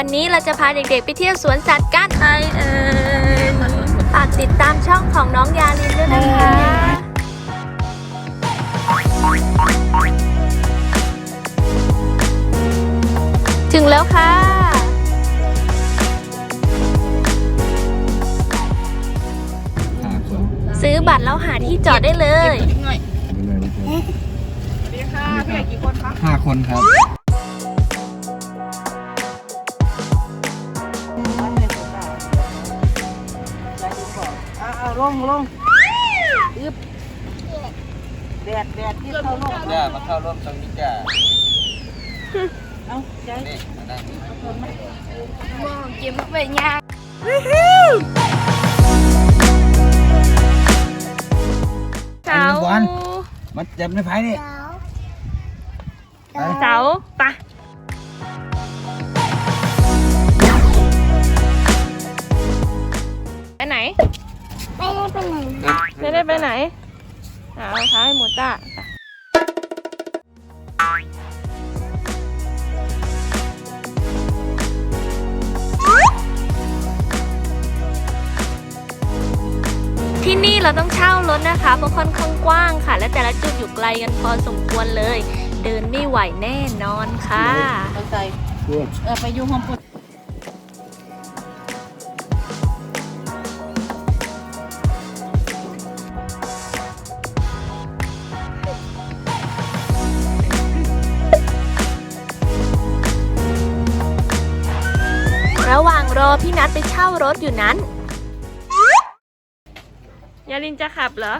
วันนี้เราจะพาเด็กๆไปเที่ยวสวนสัตว์กันไอเอิญฝากติดตามช่องของน้องยาลินด้วยนะคะถึงแล้วค่ะห้าคนซื้อบัตรแล้วหาที่จอดได้เลยดีค่ะพี่ใหญ่กี่คนคะห้าคนครับ เอาเอาลงลงอึบแดดแดดที่เข้าลงย่ามาเข้าร่วมตรงนี้จ้าเอาใจนี่มานั่งนี่เสามาจับในไผ่นี่เสาปะไปไหน ไม่ได้ไปไหนเอาเท้าให้หมูต้าไปที่นี่เราต้องเช่ารถนะคะเพราะค่อนข้างกว้างค่ะ และแต่ละจุดอยู่ไกลกันพอสมควรเลย เดินไม่ไหวแน่นอนค่ะเอาใจเออไปอยู่ห้องปุ่ ระหว่างรอพี่นัทไปเช่ารถอยู่นั้น ยาลินจะขับเหรอ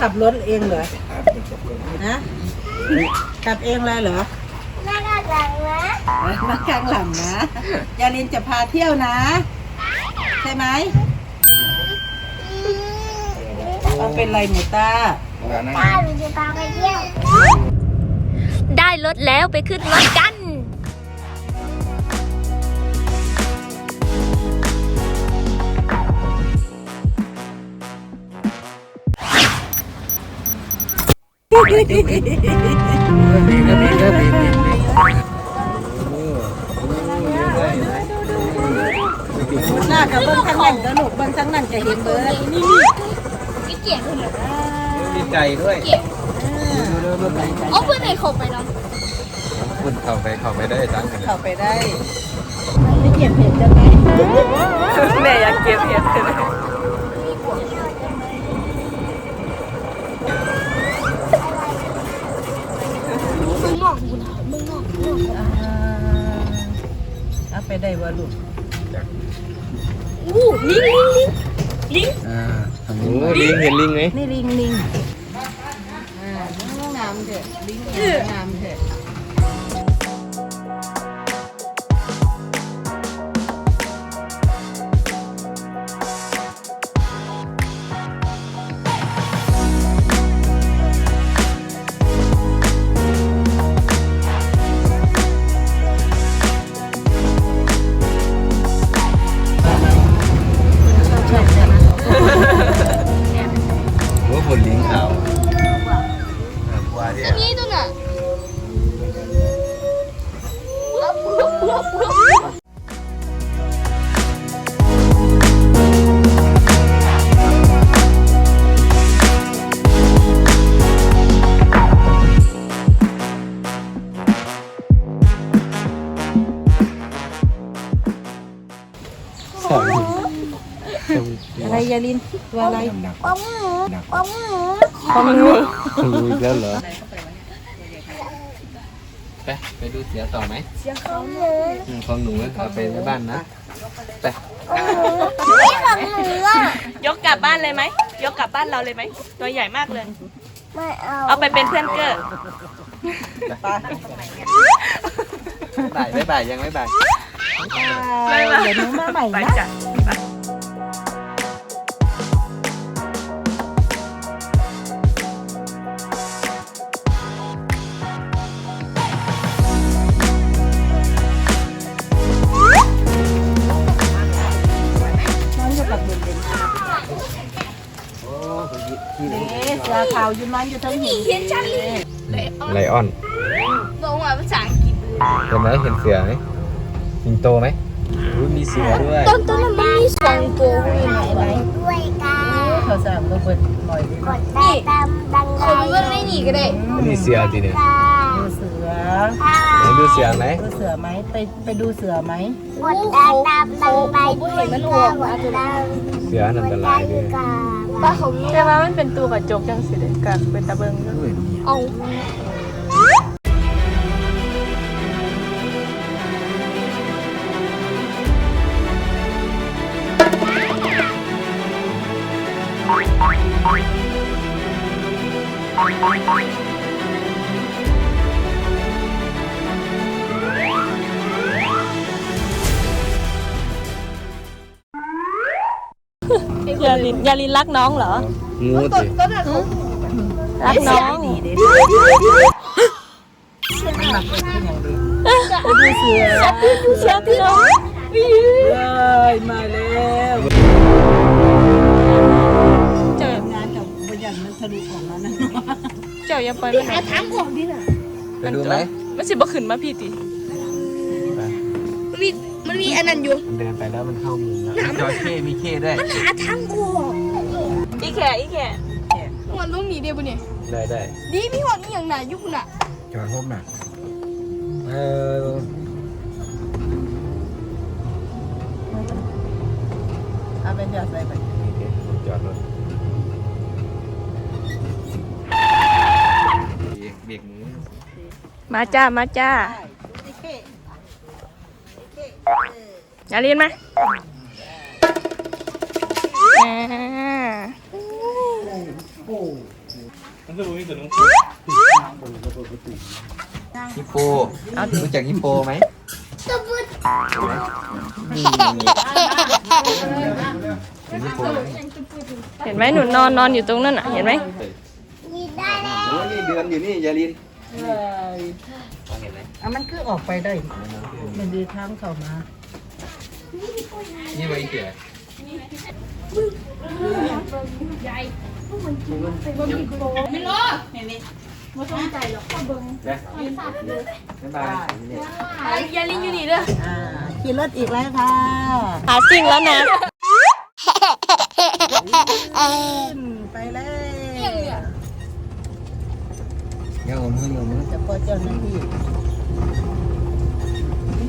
ขับรถเองเหรอนะขับเองเลยเหรอมาข้างหลังนะมาข้างหลังนะยาลินจะพาเที่ยวนะ ใช่ไหมเอาเป็นไรหมูต้าได้รถแล้วไปขึ้นรถกัน หน้ากับเบิ้งทั้งนั้นก็ลูกเบิ้งทั้งนั้นจะเห็นเบิร์ดนี่ดีใจด้วยโอ้เพื่อนไหนเขบไปแล้วคุณเข้าไปเข้าไปได้ตั้งเข้าไปได้ไม่เก็บเห็ดจะไหมแม่อยากเก็บเห็ดเลยเอ ไปได้ว่าลูกอู้ลิงลิงลิงลิงอ่าทางนี้ลิงเห็นลิงไหมนี่ลิงลิงอ่าลิงงามเถอะลิงงาม ตัวอะไรหนักของงูรู้อีกแล้วเหรอไปไปดูเสือต่อไหมเสือของหนูของหนูเอาไปในบ้านนะไปยกกลับบ้านเลยไหมยกกลับบ้านเราเลยไหมตัวใหญ่มากเลยไม่เอาเอาไปเป็นเพื่อนเกิดบ่ายไม่บ่ายยังไม่บ่ายเดี๋ยวหนูมาใหม่ไปนะ เสือขาวอยู่มันอยู่ทั้งหินเขียนชัดเลยไลออนบอกว่าภาษาอังกฤษเห็นไหมเห็นเสือไหมสิงโตไหมอุ๊ยมีเสือด้วยต้นต้นมันมีสองตัวมีไหนไหนด้วยกันเขาสั่งก็เปิดหน่อยดิกดได้ตามดังคนเบิ่งในนี่ก็ได้มีเสือจีเนี่ยค่ะดูเสือ ไหนดูเสือไหมดูเสือไหมไปไปดูเสือไหมกดได้ตามดังไปด้วยกันกดดังเสืออันตรายด้วยกันป้าเขาแต่ว่ามันเป็นตัวกระจกจังสิเด็กัดเป็นตะเบิงอยู่เอายาลินยาลินรักน้องเหรอ งูสิรักน้องดีดีดีหนักเป็นอย่างดีไปดูเสือเชียพี่น้องเอ้ยมาแล้วเจ้างานกับบริยันมันทะลุออกมานะเจ้าอย่าปล่อยมันหาทางออกดิน่ะไปดูไหมมันสิบ่ขึ้นมาพี่ติไป มันมีมันมีอันนั้นอยู่ มันเดินไปแล้วมันเข้ามุมแล้วจระเข้มีเข้ด้วยหาทางออกอีแค่อีแค่มันต้องหนีเดียวบ่เนี่ยได้ได้ดีมีหอดนี่อย่างหนาอยู่คุณน่ะจอดพบน่ะเออเอาเป็นยาใส่ไปจอดรถเบรกเบรกมือมาจ้ามาจ้า ได้เค้ ยาลินมาอ่าฮิปโปรู้จักฮิปโปไหมเห็นฮิปโปไหมเห็นไหมหนูนอนนอนอยู่ตรงนั้นอะ เห็นไหมมีได้แล้วโอ้นี่เดือนอยู่นี่ยาลินเอ้ยเห็นไหม อะมันคือออกไปได้ มันดีทางเข้ามา นี่ไว้เกี่ยไม่รู้บ๊ายบายเนี่ยยาลินอยู่นี่เด้ออ่าขี่รถอีกแล้วค่ะหาสิ่งแล้วนะไปเลยเงี้ยผมเพิ่งลงมือจะพอเจ้าหน้าที่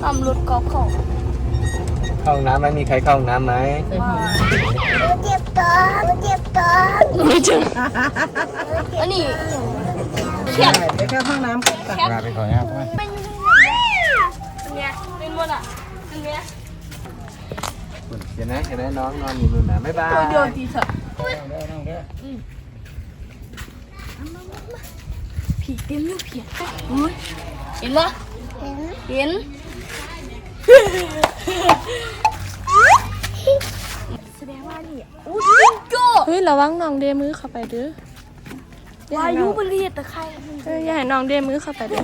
ทำรถกอล์ฟของ เข้าห้องน้ำไหมมีใครเข้าห้องน้ำไหมใส่หัวเจ็บตัวเจ็บตัวไม่เจออันนี้ไปเข้าห้องน้ำกันค่ะลาไปก่อนนะครับเป็นอันเนี้ยเป็นหมดอะอันเนี้ยเห็นไหมเห็นไหมน้องนอนอยู่นู่นนะบ๊ายบายตัวเดียวดีเถอะผีเต็มเลยผีอุ้ยเห็นปะเห็น แสดงว่านี่อุ้ยจิงโจ้เฮ้ยระวังน้องเดมือเข้าไปเด้อวายุบริเวณตะไคร้เอออย่าให้น้องเดมือเข้าไปเด้อ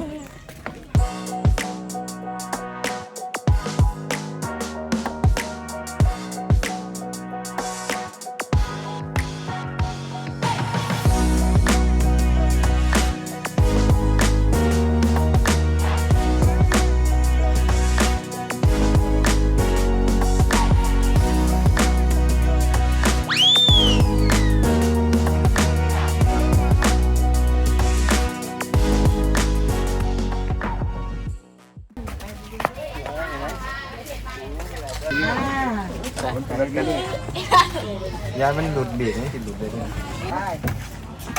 เลยเนี่ยไป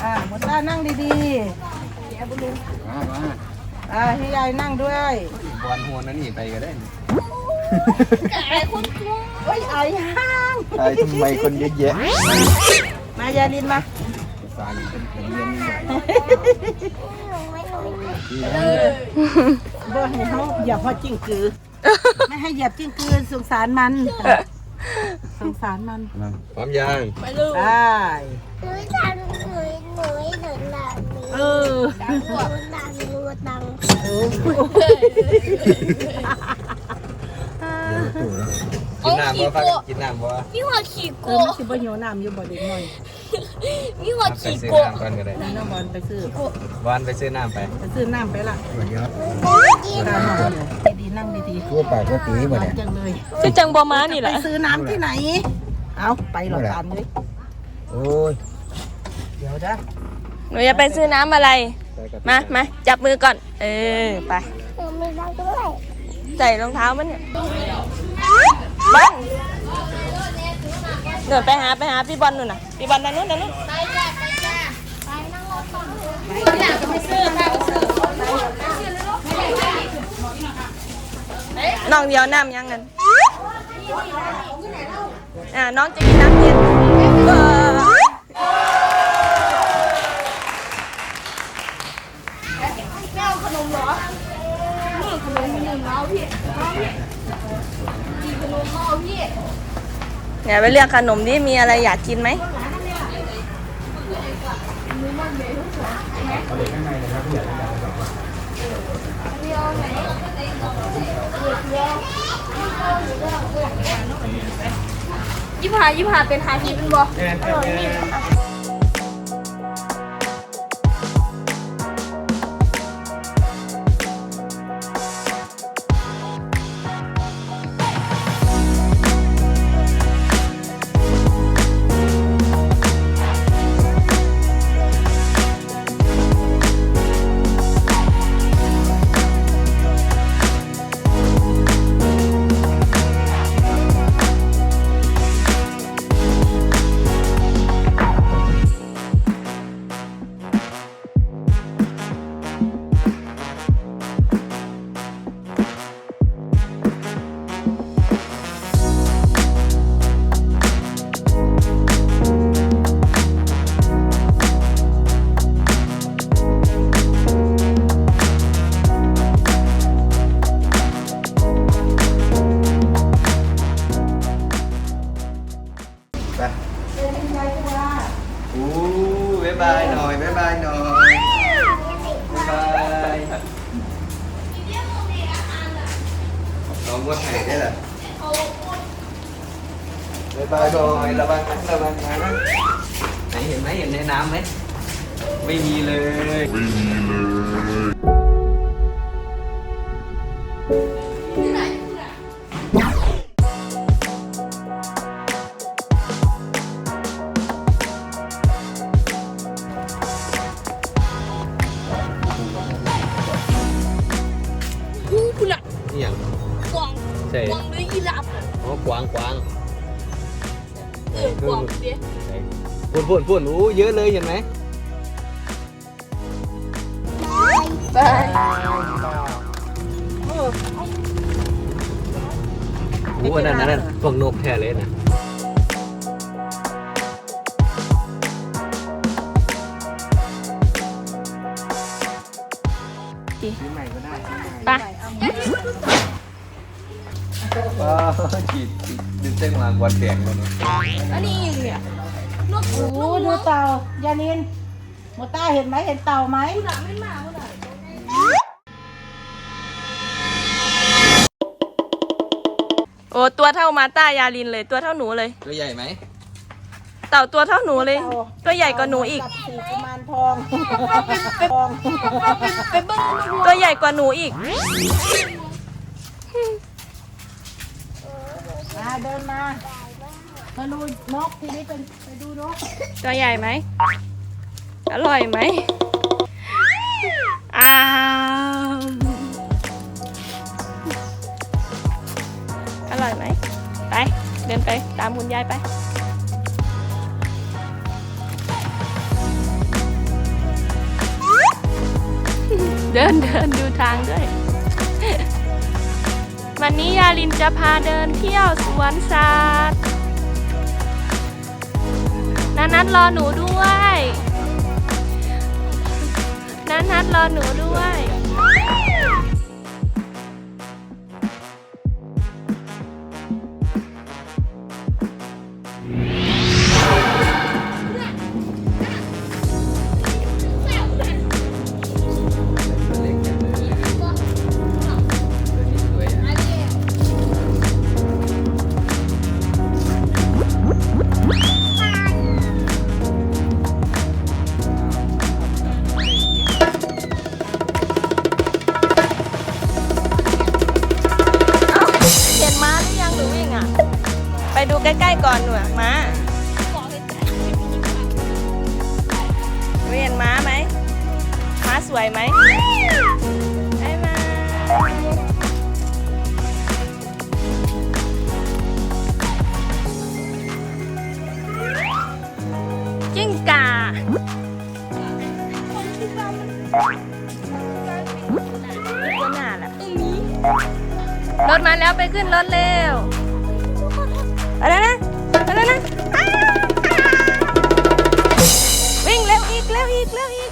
อ่าหมดต้านั่งดีมามาๆ อ่าให้ยายนั่งด้วยบอลหัวนั่นนี่ไปก็ได้ไอ้คนกลัวเฮ้ยไอ้ห้างไอ้ทำไมคนเยอะแยะมายาลินมา สารเป็นคนเรียนนี่บ่ให้เขาเหยียบพอจิ้งกือ ไม่ให้เหยียบจิ้งกือสงสารมัน สงสารมันพร้อมยังไปหนูทำหนูหนูหนูหลังเออหนูดังหนูดัง โอ้เดี๋ยวน้ำบ่ฟังกินน้ำบ่มีหัวขี่เอโกอมันสิบ่หิวน้ำอยู่บ่เด็กน้อยมีหัวไปขี่ซื้อโกน้ำก่อนก็ได้นี่น้องบอลไปซื้อวานไปซื้อน้ำไปไปซื้อน้ำไปละเดี๋ยวตามน้องเลยดีๆนั่งดีๆทั่วไปก็ตีหบ่วานเนี่ย จังเลยคือจังบอมานี่แหไปละซื้อน้ำที่ไหน เอาไปหรอกตามเลยโอ้ยเดี๋ยวจ้ะหนูจะไปซื้อน้ำอะไร มามาจับมือก่อน เออ ไปหนูไม่ได้ด้วย ใส่รองเท้ามันเนี่ยบอลเดินไปหาไปหาพี่บอลนู่นน่ะพี่บอลนั่นนู่นนั่นนู่นน้องเดียวน้ำยังกันอ่าน้องจะกินน้ำเย็น เนี่ยไปเรียกขนมนี่มีอะไรอยากกินไหมยี่ห้ายี่ห้าเป็นฮาฮิเป็นบ่ไบ๊ายบายหน่อยบ๊ายบายหน่อยบ๊ายบายน้องมดไห่ได้างใช่กวางหรือยีราฟอ๋อกวางกวางเออกวางเดียวปุ่นปุ่นปุ่นอู้เยอะเลยเห็นไหมไปอู้อันนั้นอันนั้นพวกนกแท้เลยนะ ว้าวฉีดดึงเส้นวางวันแดงเลยเนาะอันนี้ยังเนี่ยนกโอ้โหดูเต่ายานินโมต้าเห็นไหมเห็นเต่าไหมคุณอะไม่มาคุณอะโอ้ตัวเท่ามาต้ายาลินเลย ตัวเท่าหนูเลย ตัวใหญ่ไหมเต่าตัวเท่าหนูเลย ตัวใหญ่กว่าหนูอีกจับสีกุมารทองทองไปเบิ้งนกตัวใหญ่กว่าหนูอีก มา เดินมามาดูนกทีนี้เป็นไปดูนกตัวใหญ่ไหม อร่อยไหมอ้าวอร่อยไหม ไป เดินไป ตามคุณยายไปเดินเดินดูทางด้วย วันนี้ยาลินจะพาเดินเที่ยวสวนสัตว์นันนัดรอหนูด้วยนันนัดรอหนูด้วย อนหนูอะม้าเรียนม้าไหมม้าสวยไหมได้มาจิ้งก่าตัวหน้าล่ะรถมาแล้วไปขึ้นรถเร็ว อะไรนะอะไรนะอ้าววิ่งเร็วอีกเร็วอีกเร็วอีก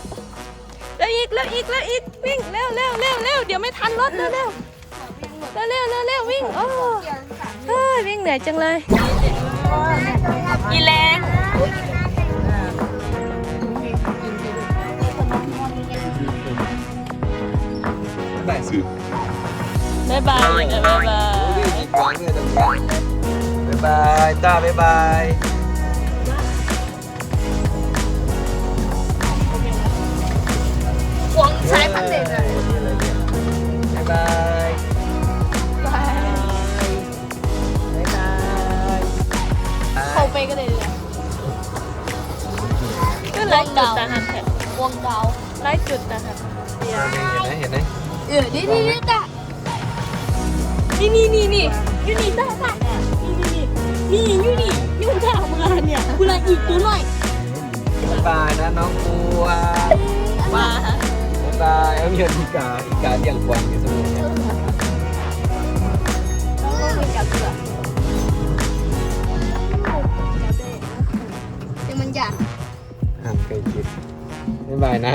เร็วอีกเร็วอีกเร็วอีกวิ่งเร็วเร็วเร็วเร็วเดี๋ยวไม่ทันรถเร็วเร็วเร็วเร็วเร็วเร็ววิ่งโอ้เฮ้ยวิ่งเหนื่อยจังเลยอีแรงแบบสิ บ๊ายบายบ๊ายบายวิ่งอีกครั้งเนี่ยตรงนี้บ๊ายบายต้าบ๊ายบายควงใช้พันเด็กอะบ๊ายบายบ๊ายบายเข้าไปก็เลยเลยก็ไล่จุดตาหันแถบวงดาวไล่จุดตาหันเห็นไหมเห็นไหมเออนี่นี่นี่จ้ะนี่นี่นี่นี่อยู่นี่ตาตานี่ นี่นี่นี่อยู่นี่อยู่ท่ามาเนี่ยกูเลยอีกตัวหน่อยบ๊ายบายนะน้องบัวมาบ๊ายบายเอาเงินอีกาอีกาเลี้ยงกวางอยู่เสมอเนี่ยเดี๋ยวมันหยาดห่างไกลจิตบ๊ายบายนะ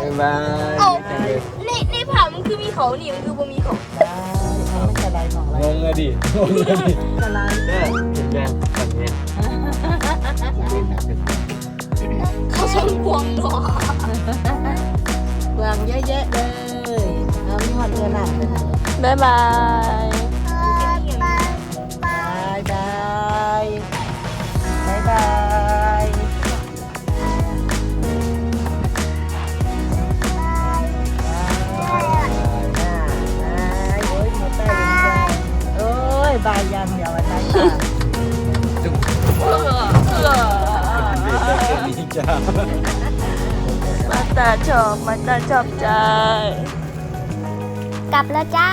บ๊ายบาย เอ้าในในผ่ามันคือมีเขานี่มันคือบ่มีเขา เอาไม่จะไรหนองไรงงอะดิงงอะดิจะไรเด้อเห็นยังแบบเนี้ยเขาชนควงหรอเปลืองเยอะแยะเลยเอามีหอดเรือหนักเลยบ๊ายบาย บายยังเดี๋ยววันนั้นค่ะจุ๊บเออเออนี่จ้ามาตาชอบมาตาชอบใจ กลับแล้วจ้า